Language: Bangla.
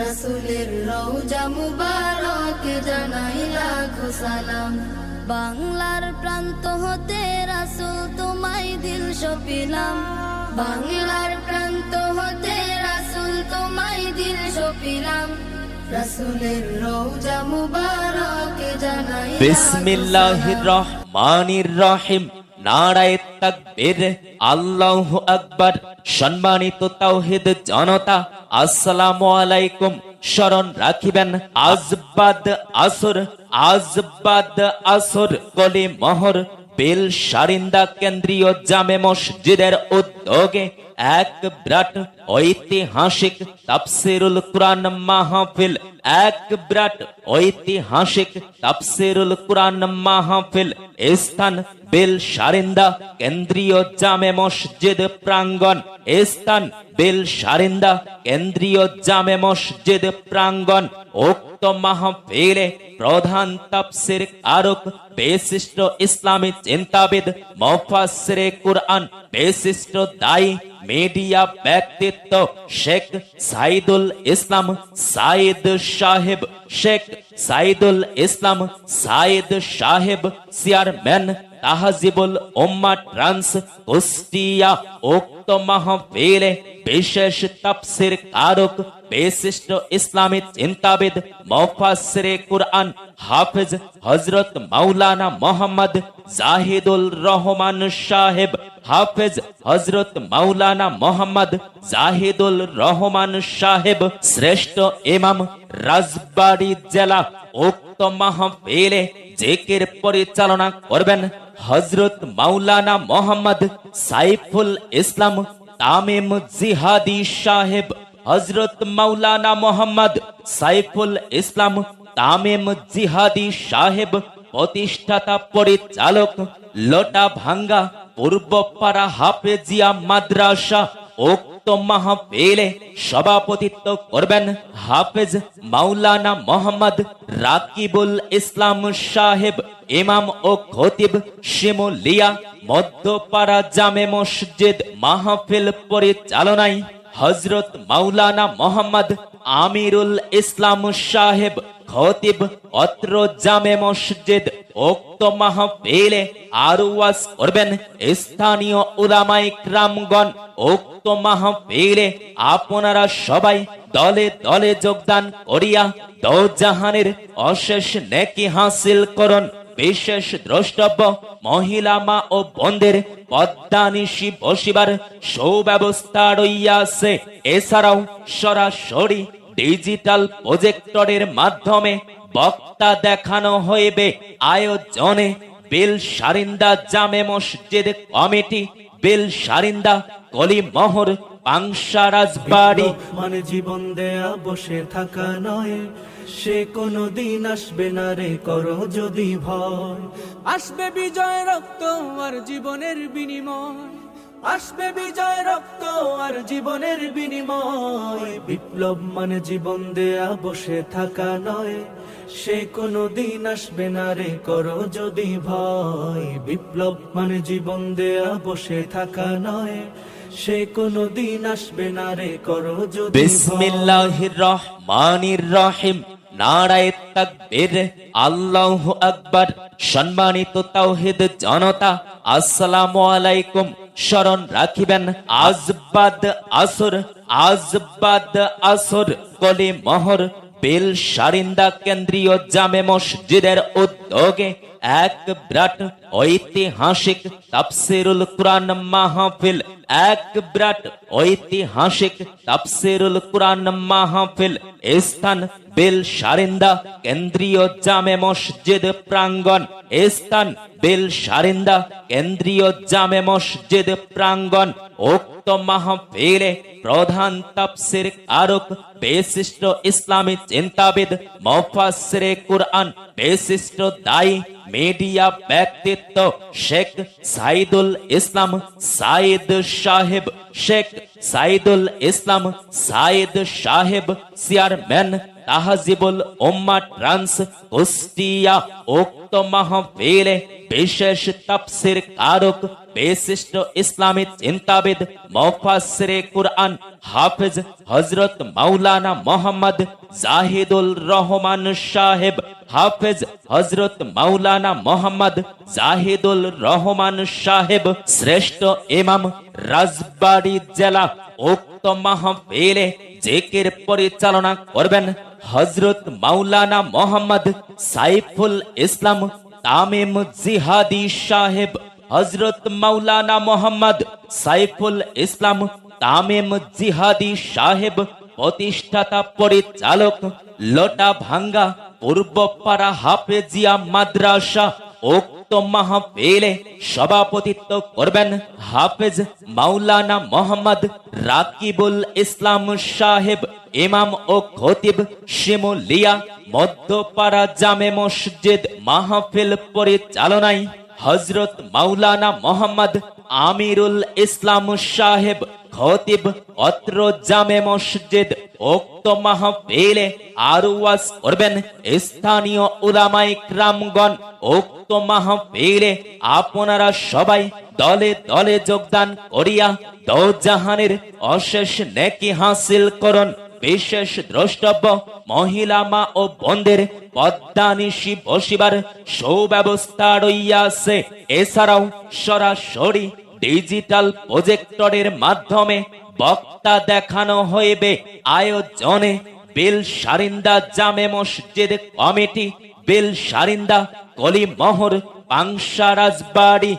রসুলের রওজা মুবারক জানাই লাখো বাংলার প্রান্ত হতে রাসুল তোমায় দিল সপিলাম। বাংলার প্রান্ত হতে রাসুল তোমায় দিল সপিলাম। রসুলের রওজা মুবারক জানাই বিসমিল্লাহির রহমানির রহিম। জনতা, আসসালামু আলাইকুম। স্মরণ রাখিবেন, আজবাদ আজবাদ কলি মহর কেন্দ্রীয় জামে মসজিদের উদ্যোগে এক বিরাট ঐতিহাসিক তাফসিরুল কুরআন মাহফিল, এক বিরাট ঐতিহাসিক তাফসিরুল কুরআন মাহফিল স্থান বেল সারিন্দা, কেন্দ্রীয় জামে মসজিদ প্রাঙ্গণ। স্থান বেল সারিন্দা, কেন্দ্রীয় জামে মসজিদ প্রাঙ্গণ। উক্ত মাহফিলে প্রধান তাপসির কারক বিশিষ্ট ইসলামী চিন্তাবিদ মুফাসসিরে কুরআন, বিশিষ্ট দায়ী मीडिया व्यक्तित्व शेख साइदुल इस्लाम साइद साहिब शेख साइदुल इस्लाम साइद साहिब चेयरमैन তাহাজিবুল উম্মা ট্রান্স কুষ্টিয়া উক্ত মাহফিলে বিশেষ তাফসির কারক, বিশিষ্ট ইসলামী চিন্তাবিদ, মুফাসসিরে কুরআন হাফেজ হযরত মাওলানা মোহাম্মদ জাহিদুল রহমান সাহেব, হাফেজ হযরত মাওলানা মোহাম্মদ জাহিদুল রহমান সাহেব, শ্রেষ্ঠ ইমাম রাজবাড়ী জেলা উক্ত মাহফিলে জেকের পরিচালনা করবেন হযরত মাওলানা মোহাম্মদ সাইফুল ইসলাম, তামিম জিহাদি সাহেব, হযরত মাওলানা মোহাম্মদ সাইফুল ইসলাম, তামিম জিহাদি সাহেব, প্রতিষ্ঠাতা পরিচালক লোটা ভাঙ্গা পূর্বপাড়া হাফেজিয়া মাদ্রাসা উক্ত মাহফিলে সভাপতিত্ব করবেন হাফেজ মাওলানা মোহাম্মদ রাকিবুল ইসলাম সাহেব, ইমাম ও খতিব শিমুলিয়া, মধ্যপাড়া জামে মসজিদ মাহফিল পরিচালনায় হজরত মাওলানা মোহাম্মদ আমিরুল ইসলাম সাহেব খতিব অত্র জামে মসজিদ উক্ত মাহফিলে আর ওয়াজ করবেন। স্থানীয় উলামাই ক্রামগণ উক্ত মাহফিলে আপনারা সবাই দলে দলে যোগদান করিয়া দৌজাহানের অশেষ নেকি হাসিল করুন। বিশেষ দ্রষ্টব্য, মহিলা, মা ও বোনদের পদ্মানিশি বসিবার সুব্যবস্থা রইয়াছে। এছাড়াও সরাসরি ডিজিটাল প্রজেক্টরের মাধ্যমে বক্তা দেখানো হইবে। আয়োজনে বিল সারিন্দা জামে মসজিদ কমিটি, বিল সারিন্দা কলিমোহর পাংশা রাজবাড়ি মানে জীবন দেয়া বসে থাকা নয়, সে কোনো দিন আসবে না রে, করো যদি ভয়। আসবে বিজয় রক্ত আর জীবনের বিনিময়। আসবে বিজয় রক্ত আর জীবনের বিনিময়। বিপ্লব মানে জীবন দেয়া, বসে থাকা নয়। সে কোনো দিন আসবে না রে, করো যদি ভয়। বিপ্লব মানে জীবন দেয়া, বসে থাকা নয়। সে কোনো দিন আসবে না রে, করো যদি রহিম। নারায়ে তাকবীর। আল্লাহু আকবার। সম্মানিত জনতা, আসসালামু আলাইকুম। স্মরণ রাখিবেন আজবাদ আসর আজবাদ আসর কলি মহর বেল সারিন্দা কেন্দ্রীয় জামে মসজিদের উদ্যোগে এক বিরাট ঐতিহাসিক তাফসিরুল কুরআন মাহফিল, এক বিরাট ঐতিহাসিক তাফসিরুল কুরআন মাহফিল, স্থান বেল সারিন্দা কেন্দ্রীয় জামে মসজিদ প্রাঙ্গণ, স্থান বেল সারিন্দা কেন্দ্রীয় জামে মসজিদ প্রাঙ্গণ। উক্ত মাহফিলে প্রধান তাফসির কারক বিশিষ্ট ইসলামী চিন্তাবিদ, মুফাসসিরে কুরআন বিশিষ্ট দায়ী मीडिया व्यक्तित्व शेख साइदुल इस्लाम साइद साहिब शेख साइदुल इस्लाम साइद साहिब चेयरमैन তাহাজিবুল উম্মা ট্রান্স কুষ্টিয়া উক্ত মাহফিলে বিশেষ তাফসির কারক, বিশিষ্ট ইসলামী চিন্তাবিদ, মুফাসসিরে কুরআন হাফেজ হযরত মাওলানা মোহাম্মদ জাহিদুল রহমান সাহেব, হাফেজ হযরত মাওলানা মোহাম্মদ জাহিদুল রহমান সাহেব, শ্রেষ্ঠ ইমাম রাজবাড়ী জেলা উক্ত মাহফিলে জেকের পরিচালনা করবেন। হযরত মাওলানা মোহাম্মদ সাইফুল ইসলাম তামিম জিহাদি সাহেব, হযরত মাওলানা মোহাম্মদ সাইফুল ইসলাম তামিম জিহাদি সাহেব, প্রতিষ্ঠাতা পরিচালক লোটা ভাঙ্গা পূর্বপাড়া হাফেজিয়া মাদ্রাসা মাহফিলে সভাপতিত্ব করবেন হাফেজ মাওলানা মোহাম্মদ রাকিবুল ইসলাম সাহেব, ইমাম ও খতিব শিমুলিয়া, মধ্যপাড়া জামে মসজিদ মাহফিল পরিচালনায় হজরত মাওলানা মোহাম্মদ আমিরুল ইসলাম সাহেব খতিব অত্র জামে মসজিদ, উক্ত মাহফিলে আরও ওয়াজ করবেন স্থানীয় উলামাই ক্রামগণ। উক্ত মাহফিলে আপনারা সবাই দলে দলে যোগদান করিয়া দৌজাহানের অশেষ নেকি হাসিল করুন। বিশেষ দ্রষ্টব্য, মহিলা মা ও বন্ধের পদ্মা পদ্মানিশি বসিবার সুব্যবস্থা রইয়াছে। এছাড়াও সরাসরি ডিজিটাল প্রজেক্টরের মাধ্যমে বক্তা দেখানো হইবে। আয়োজনে বিল সারিন্দা জামে মসজিদ কমিটি বিল সারিন্দা কলিমহর পাংশা রাজবাড়ি